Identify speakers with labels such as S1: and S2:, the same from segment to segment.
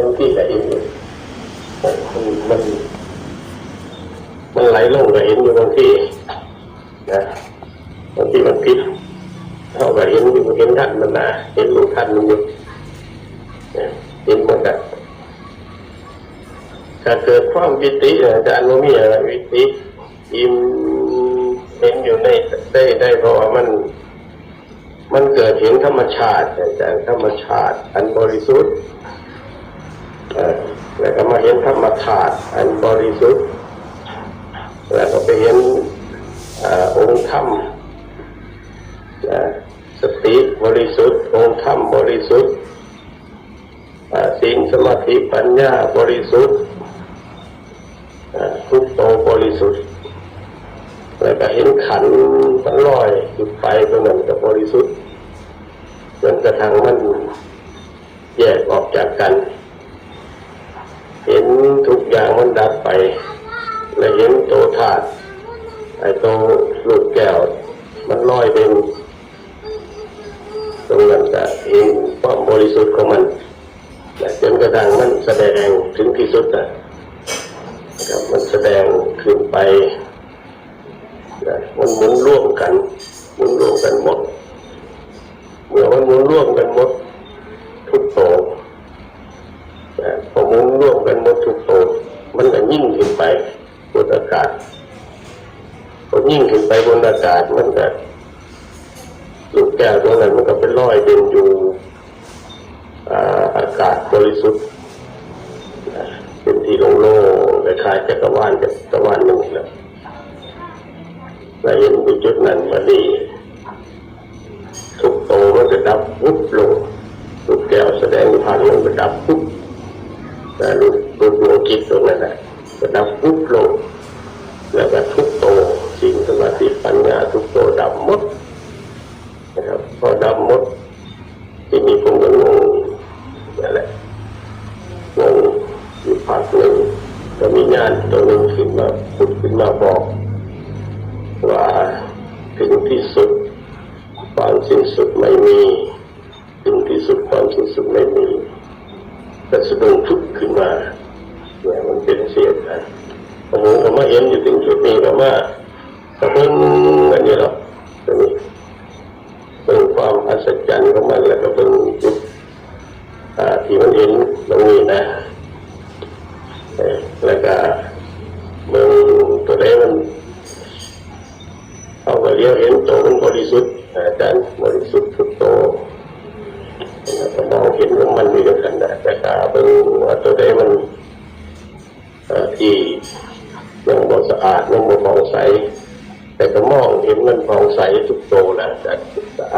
S1: บางทีก็เห็นอยู่มันมันไหลลงก็เห็นอยู่บางที่นะบางที่มันพิษเท่ากับเห็นอยู่เห็นท่านมันนะเห็นลูกท่านมันอยู่เห็นมันกันถ้าเกิดความวิติอาจารย์ว่ามีอะไรวิติอิ่มเห็นอยู่ในได้ได้เพราะว่ามัน มันเกิดเห็นธรรมชาติอาจารย์ธรรมชาติ อันบริสุทธิ์ แล้วก็มาเห็นธรรมชาติอันบริสุทธิ์แล้วก็ไปเห็นอองค์ธรรมนะสติบริสุทธิ์ องค์ธรรมบริสุทธิ์สิ่งสมาธิปัญญาบริสุทธิ์ทุกโตบริสุทธิ์แล้วก็เห็นขันธ์มันลอยอยู่ไปตรงนั้นกับบริสุทธิ์จนกระทั่งมันแยกออกจากกัน เห็นทุกอย่างมันดับไป และเห็นโตธาตุไอ้โตลูกแก้ว มันลอยเป็นตรงนั้นก็เห็นความบริสุทธิ์ของมันและจนกระทั่งมันแสดงถึงที่สุดนะนะครับมันแสดงขึ้นไป งๆคายจักรวาลจักรวาลหนึ่งแหละเราเห็นไปจุดนั้นมาดี ทุกโตมันจะดับปุ๊บลงลูกแก้วแสดงผ่านลงจะดับปุ๊บแต่ลูกลูกดวงจิตตรงนั้นแหละจะดับปุ๊บลงแล้วก็ทุกโตสิ่งสมาธิปัญญาทุกโตดับหมดนะครับพอดับหมด ที่มีผมก็งงนั่นแหละงงอยู่พักหนึ่ง ก็มีงานตัวหนึ่งขึ้นมาพุดขึ้นมาบอก ว่าถึงที่สุดความสิ้นสุดไม่มีถึงที่สุดความสิ้นสุดไม่มีแต่สะดุ้งทุกขึ้นมาเนี่ยมันเป็นเสียงนะผมก็มาเห็นอยู่ถึงจุดนี้ก็ว่าก็เพิ่งอันนี้หรอก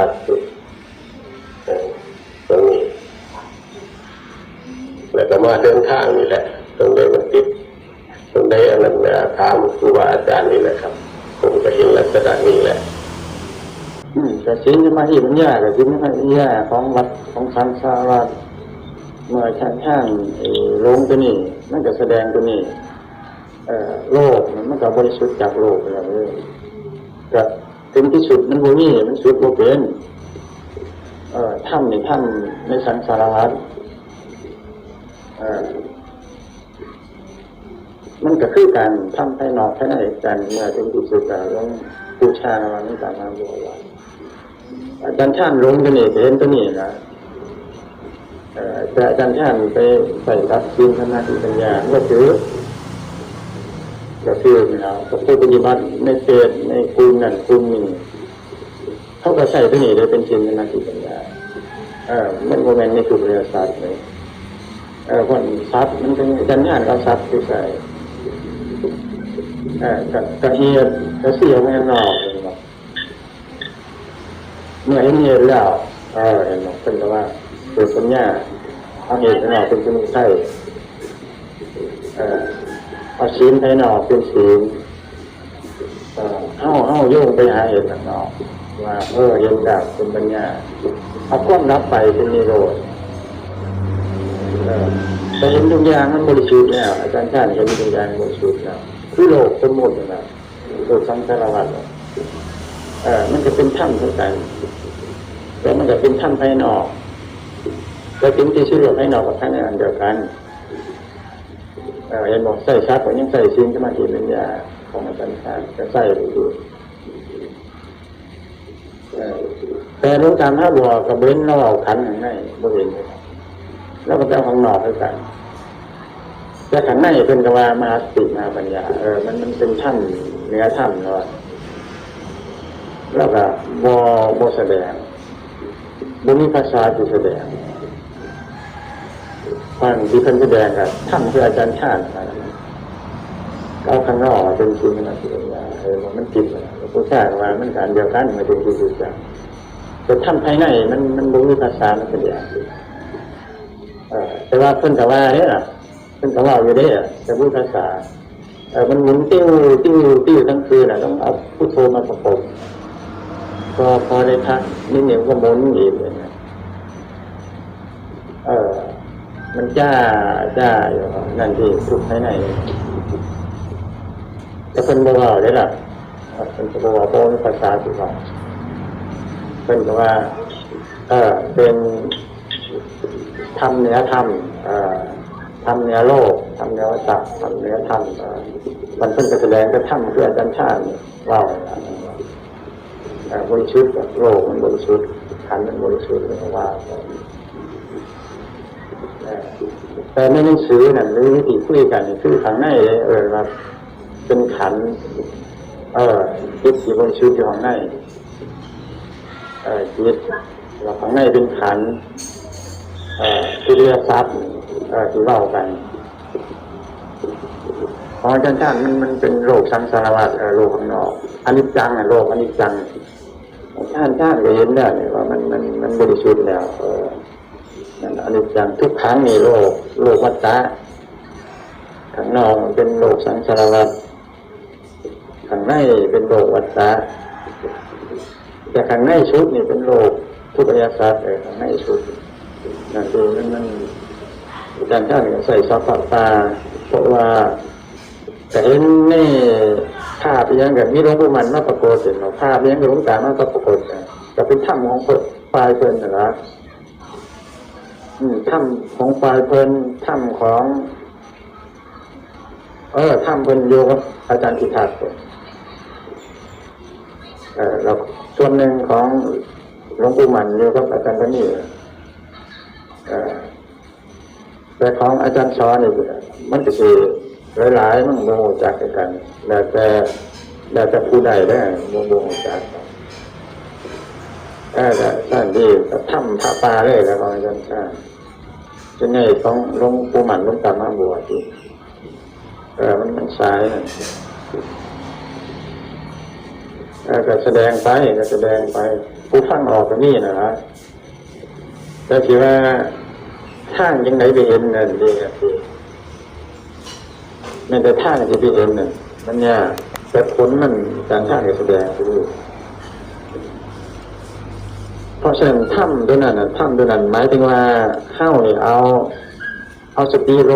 S1: าดทุกเอ่อตรงนี้แล้วก็มาเดินทางนี่แหละตรงใดมันติดตรงใดอันนั้นถามครูบาอาจารย์นี่แหละครับผมก็เห็นลักษณะนี้แหละ
S2: แต่สิ่งที่มาที่มันยากกับสิ่งที่มันยากของวัดของสังสารวัดเมื่อช่างช่างลงตัวนี้มันก็แสดงตัวนี้โลกมันก็บริสุทธิ์จากโลกแล้วเลยก็ ถึงที่สุดมันบ่มีมันสุดบ่เป็นเอ่อถ้ำในถ้ำในสังสารวัฏเอ่อมันก็คือการทำภายนอกภายในกันเมื่อถึงที่สุดแล้วบูชาวันนี้ตามมาบัววันอาจารย์ชาติลงตัวนี้เห็นตัวนี้นะแต่อาจารย์ชาติไปใส่รับคืนธนาธิปัญญาก็ถือ ก็คือเราก็ผู้ปฏิบัติในเศษในกลุ่มนั่นกลุ่มนี้เขาก็ใส่ตัวนี้ได้เป็นชินนาธิปัญญาเออมันโมเมนต์นกลุ่มเรือสัตว์เลยเออคนสัตว์มันเป็นอาจารย์ชาติเอาสัตว์ไปใส่เออกะกะเฮียดกระเสียวแม่นอกเมื่อเห็นเห็นแล้วเออเห็นบอกเป็นว่าเกิดปัญญาเอาเหตุนอกเป็นสมุทัยเออ เอาศีลภายนอกเป็นศีลเอ่อเอาเอาโยงไปหาเหตุข้างนอกว่าเออเห็นจากเป็นปัญญาเอาความรับไปเป็นนิโรธแต่เห็นทุกอย่างมันบริสุทธิ์แล้วอาจารย์ชาติเห็นทุกอย่างบริสุทธิ์แล้วคือโลกสมมตินะโลกสังสารวัฏเออมันจะเป็นถ้ำเท่ากันแต่มันจะเป็นถ้ำภายนอกแต่สิ่งที่ชื่อให้นอกกับท่านในอันเดียวกัน เอ่อเห็นบอกใส่ชักก็ยังใส่สิ่งสมาธิปัญญาของอาจารย์ชาติก็ใส่ไปดูแต่รู้การห้าบัวกับเบ้นเราเอาขันข้างในบริเวณแล้วก็จะเอาข้างนอกให้กันแต่ขันในเป็นกว่ามาสติมาปัญญาเออมันมันเป็นท่านเนื้อท่านเนาะแล้วก็บอบแสดงบ่มีภาษาที่แสดง ฟังที่เพิ่นแสดงกับท่านคืออาจารย์ชาตินะเอาข้างนอกเป็นจริงนะที่ว่าเออมันจิตนะผู้ชาติว่ามันการเดียวกันมาเป็นที่สุดจังแต่ท่านภายในมันมันบ่มีภาษามันแสดงเออแต่ว่าเพิ่นแต่ว่าเนี่ยล่ะเป็นของเราอยู่ได้อะแต่พูดภาษาเออมันหมุนติ้วติ้วติ้วทั้งคืนอะต้องเอาพุทโธมาประกบพอพอได้พักนิดหนึ่งก็หมุนอีกเลยนะเออ มันจ้าจ้าอยู่นั่นที่ทุกภายในแต่คนบอกว่าได้หรอเป็นบอกว่าเพราะมันภาษาสุภาพเป็นว่า เออเป็นทำเนื้อทำเอ่อทำเนื้อโลกทำเนื้อวัฏฏะทำเนื้อธรรมมันเพิ่งจะแสดงก็ทำเพื่อจารย์ชาติเราบริสุทธิ์โลกมันบริสุดขันมันบริสุทธิ์เลยว่า แต่ในหนังสือน่ะหรือวิธีคุยกันนี่คือข้างในเลยเออว่าเป็นขัน เออจิตที่บริสุทธิ์อยู่ข้างในเออจิตเราข้างในเป็นขันเออที่เรียกทรัพย์เออที่เล่ากันของอาจารย์ชาติมันมันเป็นโลกสังสารวัฏเออโลกข้างนอกอันิจจังอะโลกอนิจจังอาจารย์ชาติก็เห็นแล้วเนี่ยว่ามันมันมันบริสุทธิ์แล้ว เออ อนิจจังทุกครั้งมีโลก โลกวัฏฏะข้างนอกเป็นโลกสังสารวัฏข้างในเป็นโลกวัฏฏะแต่ข้างในชุดนี่เป็นโลกทุกอริยสัจเออข้างในชุดนั่นคือมันมันอาจารย์ท่านใส่ซับปะตาเพราะว่าแต่เห็นนี่ภาพยังแบบมีหลวงปู่มันมาปรากฏเห็นว่าภาพยังหลวงตามาปรากฏเนี่เป็นถ้ำของเปิดปลายเพลินนะนะอืม ถ้ำของปลายเพลินถ้ำของ เออถ้ำเพลินโยกอาจารย์พิทักษ์เออแล้วส่วนหนึ่งของหลวงปู่มันโยกับอาจารย์ปนี่เอ่อแต่ของอาจารย์ช้อนี่มันจะคือหลายๆมันโมโหจักกันแล้วแต่แล้วแต่ผู้ใดได้โมโหจัก เออแต่ท่านที่ถ้ำพระปลาเลยแล้วของอาจารย์ช้อนจะไงของลงปูหมันลงตามาบัวที่เออมันมันสายนั่นเออก็แสดงไปก็แสดงไป ผู้ฟังออกก็นี่นะฮะแต่ที่ว่าท่างยังไงไปเห็นนั่นดีครับพี่แม้แต่ท่างที่ไปเห็นนั่นมันยากแต่ผลมันการท่างการแสดงไปดูเพ ราะฉะนั้นถ้ำด้วยนั้นถ้ำด้วยนั้นหมายถึงว่าเข้านี่เอา เอาสติโล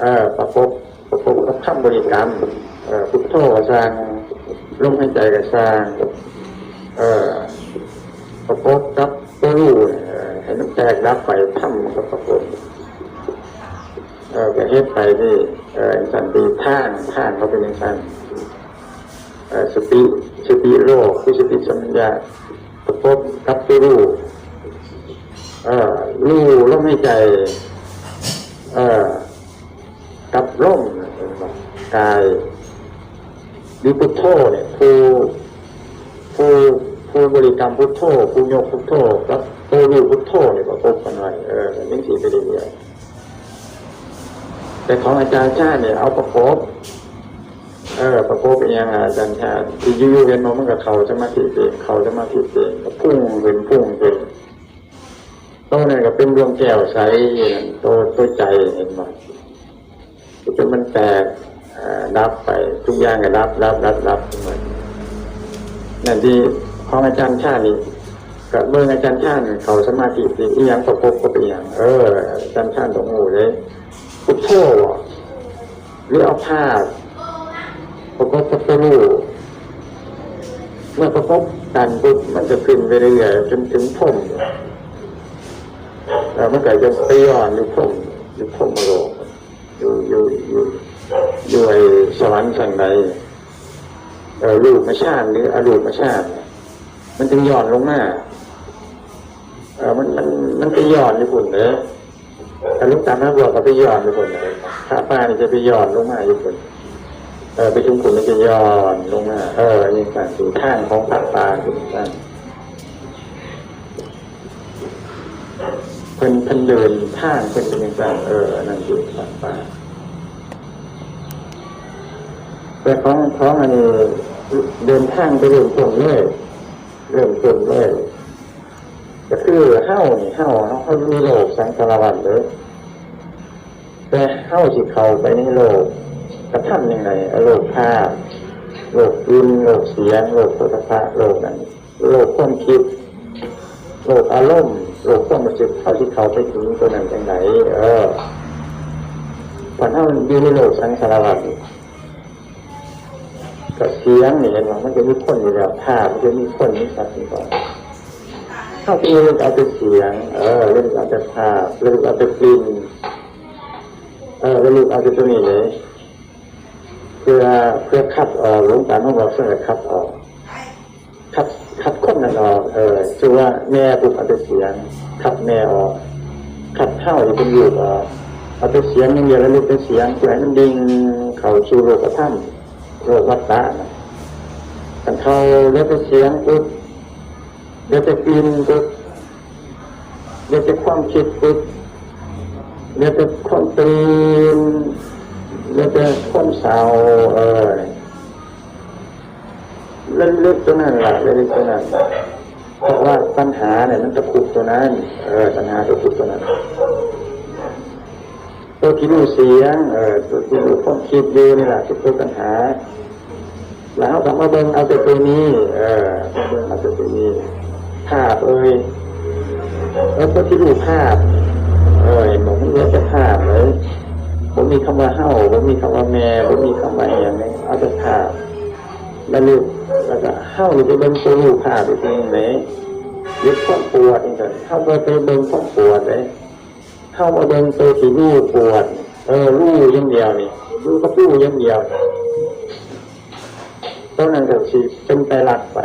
S2: เอ่อประกบประกบกับคำบริกรรมเอ่อพุทโธก็สร้างลมหายใจก็สร้างเอ่อประกบกับตัวรู้เนี่ยเอ่อให้มันแตกดับไปทำกับประกบเอ่อก็เฮ็ดไปที่เออสันติท่างท่างเขาเป็นอย่างนั้นเออสติสติโลกคือสติสัมปญญะ ประกบกับตัวรู้เออรู้ลมหายใจเออกับลมกายดิพุทโธเนี่ยผู้ผู้ผู้บริกรรมพุทโธผู้ยกพุทโธกับตัวรู้พุทโธเนี่ยประกบกันไว้เออมันยังสีไปเรื่อยแต่ของอาจารย์ชาติเนี่ยเอาประกอบ เออประกบเป็นยังไงอาจารย์ชาติที่อยูๆเห็นมามันกับเขาจะมาติเองเขาจะมาติเองก็พุ่งเป็นพุ่งเป็นโตเนี่ยก็เป็นดวงแก้วใสโตตัวใจเห็นไหมจนมันแตกเอ่อดับไปทุกอย่างก็ดับดับดับดับเหมือนนั่นที่ของอาจารย์ชาตินี่กับเมื่ออาจารย์ชาติเขาสมาธิสิอีหยังประกบก็เป็นอย่างเอออาจารย์ชาติตรงหูเลยพุทโธหรือเอาผ้า ประกบกับตัวรูปเมื่อประกบกันปุ๊บมันจะขึ้นไปเรื่อยๆจนถึงผมอมันก็จะไปย้อนอยู่พรหมอยู่พรหมโลกอยู่อยู่อยู่อยู่ไอสวรรค์สังใดเออรูปมาชาติหรืออรูปมาชาติ มันจึงย้อนลงมาเออมันมันมันไปย้อนอยู่พุ่นเด้อแต่ลูกตามมาบอกก็ไปย้อนอยู่พุ่นเด้อถ้าป้านี่จะไปย้อนลงมาอยู่พุ่น ออไปถึงพุ่นมันจะย้อนลงมาเออนี่การสู่ทางของพระปาคุณท่านเพิ่นเพิ่นเดินทางเพิ่นเป็นอย่างไรเอออันนั่นอยู่ป่าป่าแต่ของของอันนี้เดินทางไปเริ่มต้นเลยเริ่มต้นเลยก็คือเฮ้านี่เฮ้าเฮาเขามีโลกสังสารวัตรเลยแต่เฮ้าสิเข้าไปในโลก กระทำยังไงโลกภาพโลกยินโลกเสียงโลกโสตภะโลกนั้นโลกความคิดโลกอารมณ์โลกความรู้สึกเขาที่เขาไปถึงตัวนั้นจังไหนเออพอถ้ามันอยู่ในโลกสังสารวัฏกับเสียงเนี่ยเห็นว่ามันจะมีคนอยู่แล้วภาพมันจะมีคนมีสัตว์มีก่อนเข้าไปเรื่องเอาแต่เสียง เออเรื่องเอาแต่ภาพเรื่องเอาแต่กลิ่นเออเรื่องเอาแต่ตัวนี้เลย เพื่อเพื่อคัดออกหลวงตาต้องบอกเสนอคัดออกขับขับคนนั่นออกเออชื่อว่าแม่ปุกเอาเสียงขับแม่ออกขับเข้าที่เป็นอยู่ออกเอาแต่เสียงย่างเดียวแล้วลึกแต่เสียงเพื่อให้มันดิ่งเขาสู่โลกธรรมโลกวัฏฏะกันเข้าเลือแต่เสียงปุ๊บเลือแต่กลิ่นปุ๊บเลือแต่ความคิดปุ๊บเลือแต่ความตื่น เลือแต่ความเศร้าเออเล่นเล่นตัวนั้นแหละเล่นเล่นตัวนั้นเพราะว่าปัญหาเนี่ยมันตะคุบตัวนั้น เออปัญหาตะคุบตัวนั้นตัวที่รู้เสียง เออตัวที่รู้ความคิดอยู่นี่แหละตัวปัญหา แล้วกลับมาเบิ่งเอาแต่ตัวนี้ เออเบิ่งเอาแต่ตัวนี้ภาพเอ้ยแล้วตัวที่รู้ภาพ เออผมไม่เลือกจะภาพเลย มีคำว่าเฮ้าผมมีคำว่าแม่ผมมีคำว่าอย่างนี้เอาแต่ภาพแล้วลูกแล้วก็เข้าไปเบิ่งตัวลูกผ่าไปเองไหนยึดความปวดนี่ก็เข้าไปไปเบิ่งความปวดเลยเข้ามาเบิ่งตัวที่ลูกปวด เออลูกอยังเดียวนี่ลูกก็ลูกอยังเดียวตัวนั้นก็สิเป็นไปรักไป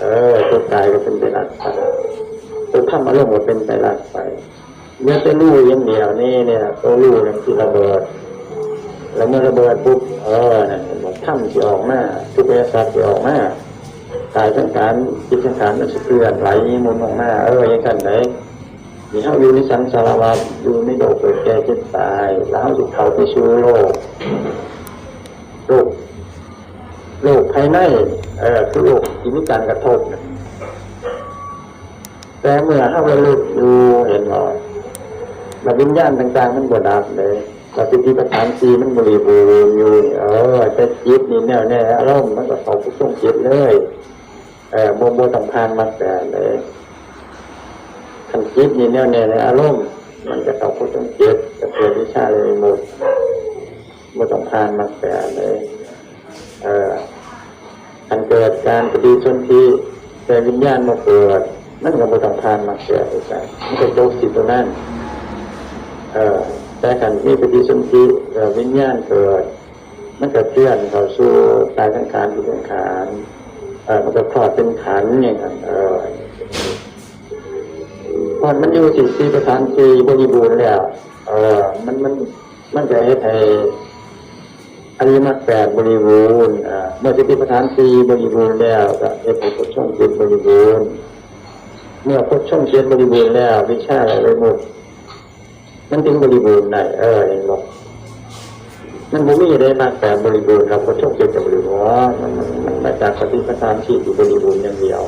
S2: เออตัวกายก็เป็นไปรักไปตัวธรรมอารมณ์ก็เป็นไปรักไป เมื่อจะลูกอยังเดียวนี่เนี่ยตัวลูกนั่นคือระเบิด แล้วเมื่อระเบิดปุ๊บเออนะมันถ้ำที่ออกมาทุกเวสัตว์ที่ออกมากายสังขารจิตสังขารมันจะเคลื่อนไหลมุนออกมาเออยังกันไหนมีเฮาอยู่ในสังสารวัฏอยู่ในโลกเกิดแก่เจ็บตาย แล้วเฮาจะเข้าไปสู่โลกโลกโลกภายในเออคือโลกที่มีการกระทบแต่เมื่อเฮาระลึกดูเห็นหน่อย แล้ววิญญาณต่างๆ มันบดับเลยปฏิทิประธานสีมันบริบูรณ์อยู่ เออแต่จิตนี่แน่วแน่อารมณ์มันก็เขาผู้ทรงจิตเลยเออโมโมต้องพานมาแต่เลยคันจิตนี่แน่วแน่ในอารมณ์มันจะเขาผู้ทรงจิตจะเกิดวิชาเลยหมดโมต้องพานมาแต่เลยเออคันเกิดการปฏิสนธิแต่วิญญาณมาเกิดมันก็โมต้องพานมาแต่เลยมันก็โดนสิตรงนั้น แต่ขันมีปฏิสนธิวิญญาณเกิด มันก็เคลื่อนเข้าสู่กายสังขารที่เป็นขานมันก็คลอดเป็นขันธ์อย่างนั้นเออพอมันอยู่สี่สี่ประธานสี่บริบูรณ์แล้วเออมันมันมันจะให้ไทยอริยมรรคแปดบริบูรณ์อ่าเมื่อสติปัฏฐานสี่บริบูรณ์แล้วก็เอปุพช่องเจ็ดบริบูรณ์เมื่อพบช่องเจ็ดบริบูรณ์แล้ววิชาอะไรหมด มันจึงบริบูรณ์ได้เออเห็นบอกมันบ่มีได้มากแต่บริบูรณ์เราก็ชกเจ็บกับบริบูรณ์มันมาจากสติปัฏฐานที่บริบูรณ์อย่างเดียว